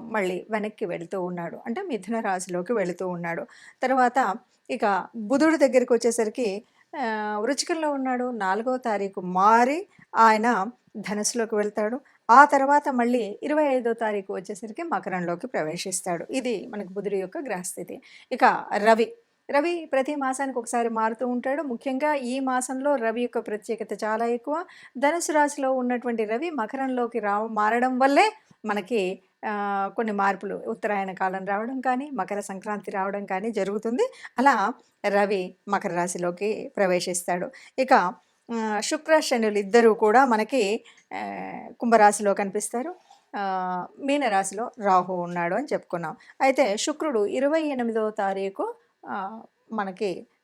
మళ్ళీ వెనక్కి వెళుతూ ఉన్నాడు. అంటే మిథున రాశిలోకి వెళుతూ ఉన్నాడు. తర్వాత ఇక బుధుడి దగ్గరికి వచ్చేసరికి వృచికంలో ఉన్నాడు. నాలుగో తారీఖు మారి ఆయన ధనస్సులోకి వెళ్తాడు. ఆ తర్వాత మళ్ళీ ఇరవై ఐదో తారీఖు వచ్చేసరికి మకరంలోకి ప్రవేశిస్తాడు. ఇది మనకు బుధుడి యొక్క గ్రహస్థితి. ఇక రవి రవి ప్రతి మాసానికి ఒకసారి మారుతూ ఉంటాడు. ముఖ్యంగా ఈ మాసంలో రవి యొక్క ప్రత్యేకత చాలా ఎక్కువ. ధనుసు రాశిలో ఉన్నటువంటి రవి మకరంలోకి రా మారడం వల్లే మనకి కొన్ని మార్పులు. ఉత్తరాయణ కాలం రావడం కానీ మకర సంక్రాంతి రావడం కానీ జరుగుతుంది. అలా రవి మకర రాశిలోకి ప్రవేశిస్తాడు. ఇక శుక్ర శనులు ఇద్దరూ కూడా మనకి కుంభరాశిలో కనిపిస్తారు. మీనరాశిలో రాహు ఉన్నాడు అని చెప్పుకున్నాం. అయితే శుక్రుడు ఇరవై ఎనిమిదవ తారీఖు మనకి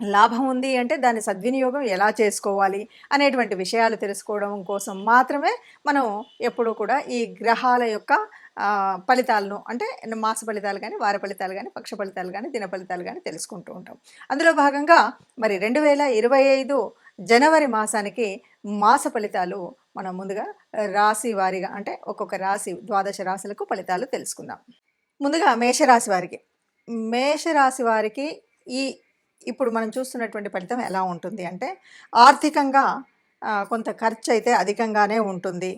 లాభం ఉంది అంటే దాని సద్వినియోగం ఎలా చేసుకోవాలి అనేటువంటి విషయాలు తెలుసుకోవడం కోసం మాత్రమే మనం ఎప్పుడూ కూడా ఈ గ్రహాల యొక్క ఫలితాలను అంటే మాస ఫలితాలు కానీ వార ఫలితాలు కానీ పక్ష ఫలితాలు కానీ దిన ఫలితాలు కానీ తెలుసుకుంటూ ఉంటాం. అందులో భాగంగా మరి రెండు వేల ఇరవై ఐదు జనవరి మాసానికి మాస ఫలితాలు మనం ముందుగా రాశి వారిగా అంటే ఒక్కొక్క రాశి ద్వాదశ రాశులకు ఫలితాలు తెలుసుకుందాం. ముందుగా మేషరాశి వారికి. మేషరాశి వారికి ఈ ఇప్పుడు మనం చూస్తున్నటువంటి ఫలితం ఎలా ఉంటుంది అంటే ఆర్థికంగా కొంత ఖర్చు అయితే అధికంగానే ఉంటుంది.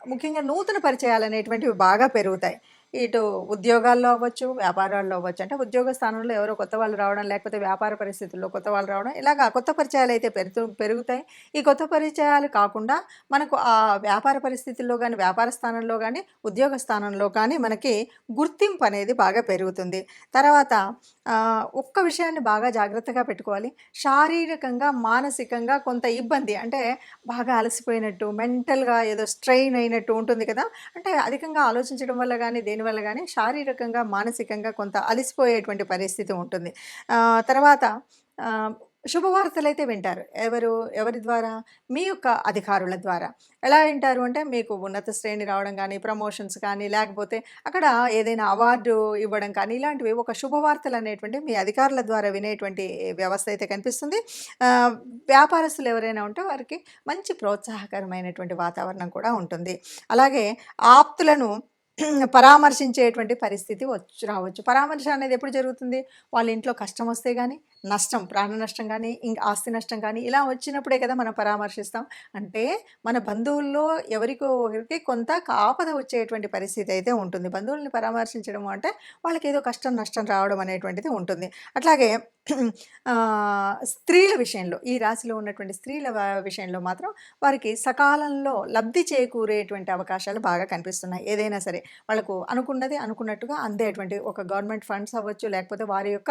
ముఖ్యంగా నూతన పరిచయాలు అనేటువంటివి బాగా పెరుగుతాయి. ఇటు ఉద్యోగాల్లో అవ్వచ్చు వ్యాపారాల్లో అవ్వచ్చు. అంటే ఉద్యోగ స్థానంలో ఎవరో కొత్త వాళ్ళు రావడం లేకపోతే వ్యాపార పరిస్థితుల్లో కొత్త వాళ్ళు రావడం ఇలాగ కొత్త పరిచయాలు అయితే పెరుగు పెరుగుతాయి. ఈ కొత్త పరిచయాలు కాకుండా మనకు ఆ వ్యాపార పరిస్థితుల్లో కానీ వ్యాపార స్థానంలో కానీ ఉద్యోగ స్థానంలో కానీ మనకి గుర్తింపు అనేది బాగా పెరుగుతుంది. తర్వాత ఒక్క విషయాన్ని బాగా జాగ్రత్తగా పెట్టుకోవాలి. శారీరకంగా మానసికంగా కొంత ఇబ్బంది. అంటే బాగా అలసిపోయినట్టు మెంటల్గా ఏదో స్ట్రెయిన్ అయినట్టు ఉంటుంది కదా. అంటే అధికంగా ఆలోచించడం వల్ల కానీ దేనివల్ల కానీ శారీరకంగా మానసికంగా కొంత అలసిపోయేటువంటి పరిస్థితి ఉంటుంది. తర్వాత శుభవార్తలు అయితే వింటారు. ఎవరు ఎవరి ద్వారా? మీ యొక్క అధికారుల ద్వారా. ఎలా వింటారు అంటే మీకు ఉన్నత శ్రేణి రావడం కానీ ప్రమోషన్స్ కానీ లేకపోతే అక్కడ ఏదైనా అవార్డు ఇవ్వడం కానీ ఇలాంటివి ఒక శుభవార్తలు అనేటువంటి మీ అధికారుల ద్వారా వినేటువంటి వ్యవస్థ అయితే కనిపిస్తుంది. వ్యాపారస్తులు ఎవరైనా ఉంటే వారికి మంచి ప్రోత్సాహకరమైనటువంటి వాతావరణం కూడా ఉంటుంది. అలాగే ఆప్తులను పరామర్శించేటువంటి పరిస్థితి వచ్చు రావచ్చు. పరామర్శ అనేది ఎప్పుడు జరుగుతుంది? వాళ్ళ ఇంట్లో కష్టం వస్తే కానీ నష్టం ప్రాణ నష్టం కానీ ఇంకా ఆస్తి నష్టం కానీ ఇలా వచ్చినప్పుడే కదా మనం పరామర్శిస్తాం. అంటే మన బంధువుల్లో ఎవరికో ఒకరికి కొంత ఆపద వచ్చేటువంటి పరిస్థితి అయితే ఉంటుంది. బంధువుల్ని పరామర్శించడం అంటే వాళ్ళకి ఏదో కష్టం నష్టం రావడం అనేటువంటిది ఉంటుంది. అట్లాగే స్త్రీల విషయంలో ఈ రాశిలో ఉన్నటువంటి స్త్రీల విషయంలో మాత్రం వారికి సకాలంలో లబ్ధి చేకూరేటువంటి అవకాశాలు బాగా కనిపిస్తున్నాయి. ఏదైనా సరే వాళ్ళకు అనుకున్నది అనుకున్నట్టుగా అందేటువంటి ఒక గవర్నమెంట్ ఫండ్స్ అవ్వచ్చు లేకపోతే వారి యొక్క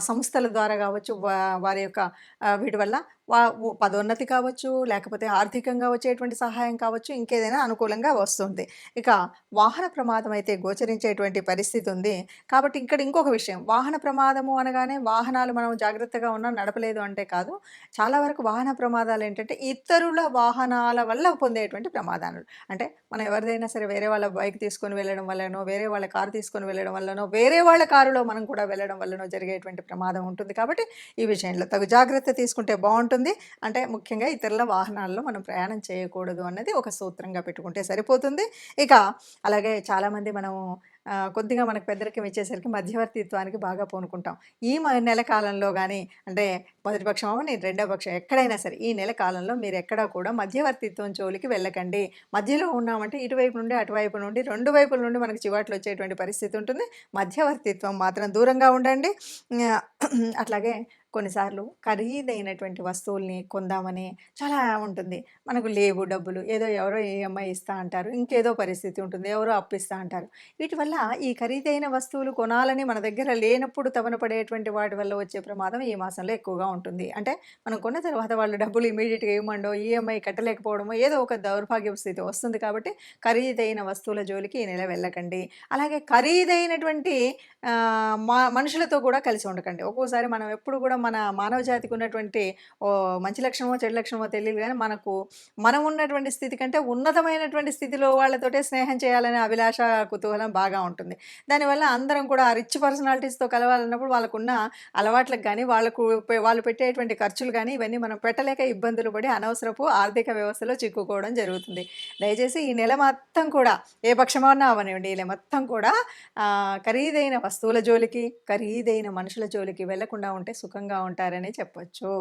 సంస్థల ద్వారా కావచ్చు వారి యొక్క వీటి వల్ల వా పదోన్నతి కావచ్చు లేకపోతే ఆర్థికంగా వచ్చేటువంటి సహాయం కావచ్చు ఇంకేదైనా అనుకూలంగా వస్తుంది. ఇక వాహన ప్రమాదం అయితే గోచరించేటువంటి పరిస్థితి ఉంది. కాబట్టి ఇక్కడ ఇంకొక విషయం. వాహన ప్రమాదము అనగానే వాహనాలు మనం జాగ్రత్తగా ఉన్నా నడపలేదు అంటే కాదు చాలా వరకు వాహన ప్రమాదాలు ఏంటంటే ఇతరుల వాహనాల వల్ల పొందేటువంటి ప్రమాదాలు. అంటే మనం ఎవరిదైనా సరే వేరే వాళ్ళ బైక్ తీసుకొని వెళ్ళడం వల్లనో వేరే వాళ్ళ కారు తీసుకొని వెళ్ళడం వల్లనో వేరే వాళ్ళ కారులో మనం కూడా వెళ్ళడం వల్లనో జరిగేటువంటి ప్రమాదం ఉంటుంది. కాబట్టి ఈ విషయంలో తగు జాగ్రత్త తీసుకుంటే బాగుంటుంది. అంటే ముఖ్యంగా ఇతరుల వాహనాల్లో మనం ప్రయాణం చేయకూడదు అన్నది ఒక సూత్రంగా పెట్టుకుంటే సరిపోతుంది. ఇక అలాగే చాలామంది మనము కొద్దిగా మనకు పెద్దరికం ఇచ్చేసరికి మధ్యవర్తిత్వానికి బాగా పూనుకుంటాం. ఈ మ- నెల కాలంలో కానీ అంటే మొదటి పక్షం అవ్వని రెండో పక్షం ఎక్కడైనా సరే ఈ నెల కాలంలో మీరు ఎక్కడా కూడా మధ్యవర్తిత్వం జోలికి వెళ్ళకండి. మధ్యలో ఉన్నామంటే ఇటువైపు నుండి అటువైపు నుండి రెండు వైపుల నుండి మనకి చివాట్లు వచ్చేటువంటి పరిస్థితి ఉంటుంది. మధ్యవర్తిత్వం మాత్రం దూరంగా ఉండండి. అట్లాగే కొన్నిసార్లు ఖరీదైనటువంటి వస్తువుల్ని కొందామని చాలా ఉంటుంది. మనకు లేవు డబ్బులు ఏదో ఎవరో ఈఎంఐ ఇస్తా అంటారు ఇంకేదో పరిస్థితి ఉంటుంది ఎవరో అప్పిస్తా అంటారు. వీటి వల్ల ఈ ఖరీదైన వస్తువులు కొనాలని మన దగ్గర లేనప్పుడు తవన పడేటువంటి వాటి వల్ల వచ్చే ప్రమాదం ఈ మాసంలో ఎక్కువగా ఉంటుంది. అంటే మనం కొన్న తర్వాత వాళ్ళు డబ్బులు ఇమీడియట్గా ఇవ్వమండో ఈఎంఐ కట్టలేకపోవడమో ఏదో ఒక దౌర్భాగ్య స్థితి వస్తుంది కాబట్టి ఖరీదైన వస్తువుల జోలికి ఈ నెల వెళ్ళకండి. అలాగే ఖరీదైనటువంటి మా మనుషులతో కూడా కలిసి ఉండకండి. ఒక్కోసారి మనం ఎప్పుడు కూడా మన మానవ జాతికి ఉన్నటువంటి ఓ మంచి లక్షణమో చెడు లక్షణమో తెలియదు కానీ మనకు మనం ఉన్నటువంటి స్థితి కంటే ఉన్నతమైనటువంటి స్థితిలో వాళ్ళతోటే స్నేహం చేయాలనే అభిలాష కుతూహలం బాగా ఉంటుంది. దానివల్ల అందరం కూడా ఆ రిచ్ పర్సనాలిటీస్తో కలవాలన్నప్పుడు వాళ్ళకున్న అలవాట్లకు కానీ వాళ్ళకు వాళ్ళు పెట్టేటువంటి ఖర్చులు కానీ ఇవన్నీ మనం పెట్టలేక ఇబ్బందులు పడి అనవసరపు ఆర్థిక వ్యవస్థలో చిక్కుకోవడం జరుగుతుంది. దయచేసి ఈ నెల మొత్తం కూడా ఏ పక్షమన్నా అవనివ్వండి. ఈ నెల మొత్తం కూడా ఖరీదైన వస్తువుల జోలికి ఖరీదైన మనుషుల జోలికి వెళ్ళకుండా ఉంటే సుఖంగా ఉంటారని చెప్పచ్చు.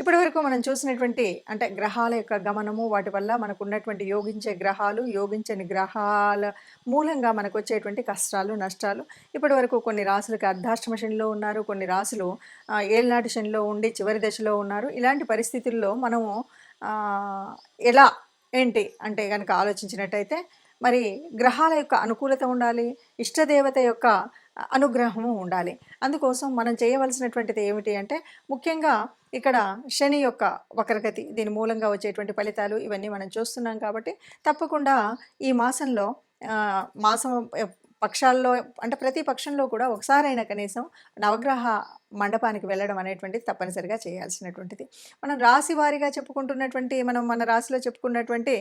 ఇప్పటి వరకు మనం చూసినటువంటి అంటే గ్రహాల యొక్క గమనము వాటి వల్ల మనకు ఉన్నటువంటి యోగించే గ్రహాలు యోగించని గ్రహాల మూలంగా మనకు వచ్చేటువంటి కష్టాలు నష్టాలు. ఇప్పటి వరకు కొన్ని రాసులకి అర్ధాష్టమ శనిలో ఉన్నారు కొన్ని రాసులు ఆ, ఏళ్ళనాటి శనిలో ఉండి చివరి దశలో ఉన్నారు. ఇలాంటి పరిస్థితుల్లో మనము ఎలా ఏంటి అంటే కనుక ఆలోచించినట్టయితే మరి గ్రహాల యొక్క అనుకూలత ఉండాలి ఇష్టదేవత యొక్క అనుగ్రహము ఉండాలి. అందుకోసం మనం చేయవలసినటువంటిది ఏమిటి అంటే ముఖ్యంగా ఇక్కడ శని యొక్క వక్రగతి దీని మూలంగా వచ్చేటువంటి ఫలితాలు ఇవన్నీ మనం చూస్తున్నాం కాబట్టి తప్పకుండా ఈ మాసంలో మాసం పక్షాల్లో అంటే ప్రతి పక్షంలో కూడా ఒకసారైనా కనీసం నవగ్రహ మండపానికి వెళ్ళడం అనేటువంటిది తప్పనిసరిగా చేయాల్సినటువంటిది. మనం రాశి వారిగా చెప్పుకుంటున్నటువంటి మనం మన రాశిలో చెప్పుకున్నటువంటి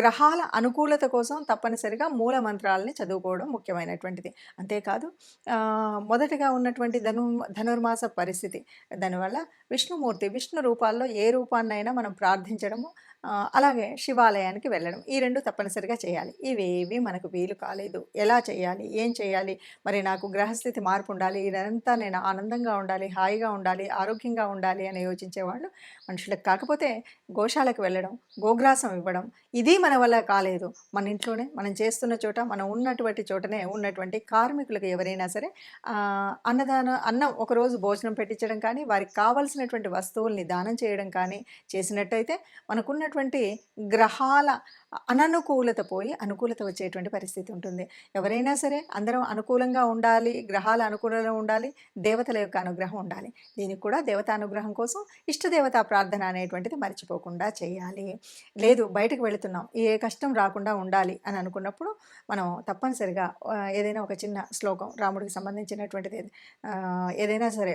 గ్రహాల అనుకూలత కోసం తప్పనిసరిగా మూల మంత్రాలని చదువుకోవడం ముఖ్యమైనటువంటిది. అంతేకాదు మొదటగా ఉన్నటువంటి ధను ధనుర్మాస పరిస్థితి. దానివల్ల విష్ణుమూర్తి విష్ణు రూపాల్లో ఏ రూపాన్నైనా మనం ప్రార్థించడము అలాగే శివాలయానికి వెళ్ళడం. ఈ రెండు తప్పనిసరిగా చేయాలి. ఇవేవి మనకు వీలు కాలేదు. ఎలా చేయాలి? ఏం చేయాలి? మరి నాకు గ్రహస్థితి మార్పు ఉండాలి. ఇదంతా నేను ఆనందంగా ఉండాలి హాయిగా ఉండాలి ఆరోగ్యంగా ఉండాలి అని యోచించేవాళ్ళు మనుషులకు. కాకపోతే గోశాలకు వెళ్ళడం గోగ్రాసం ఇవ్వడం ఇది మన వల్ల కాలేదు. మన ఇంట్లోనే మనం చేస్తున్న చోట మనం ఉన్నటువంటి చోటనే ఉన్నటువంటి కార్మికులకు ఎవరైనా సరే అన్నదానం అన్నం ఒకరోజు భోజనం పెట్టించడం కానీ వారికి కావలసినటువంటి వస్తువుల్ని దానం చేయడం కానీ చేసినట్టయితే మనకున్నటువంటి గ్రహాల అననుకూలత పోయి అనుకూలత వచ్చేటువంటి పరిస్థితి ఉంటుంది. ఎవరైనా సరే అందరం అనుకూలంగా ఉండాలి గ్రహాల అనుకూలంగా ఉండాలి దేవతల యొక్క అనుగ్రహం ఉండాలి. దీనికి కూడా దేవత అనుగ్రహం కోసం ఇష్టదేవతా ప్రార్థన అనేటువంటిది మర్చిపోకుండా చేయాలి. లేదు బయటకు వెళుతున్నాం. ఏ కష్టం రాకుండా ఉండాలి అని అనుకున్నప్పుడు మనం తప్పనిసరిగా ఏదైనా ఒక చిన్న శ్లోకం రాముడికి సంబంధించినటువంటిది ఏదైనా సరే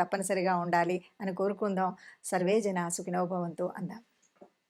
తప్పనిసరిగా ఉండాలి అని కోరుకుందాం. సర్వే జన సుఖినోభవంతు అందాం.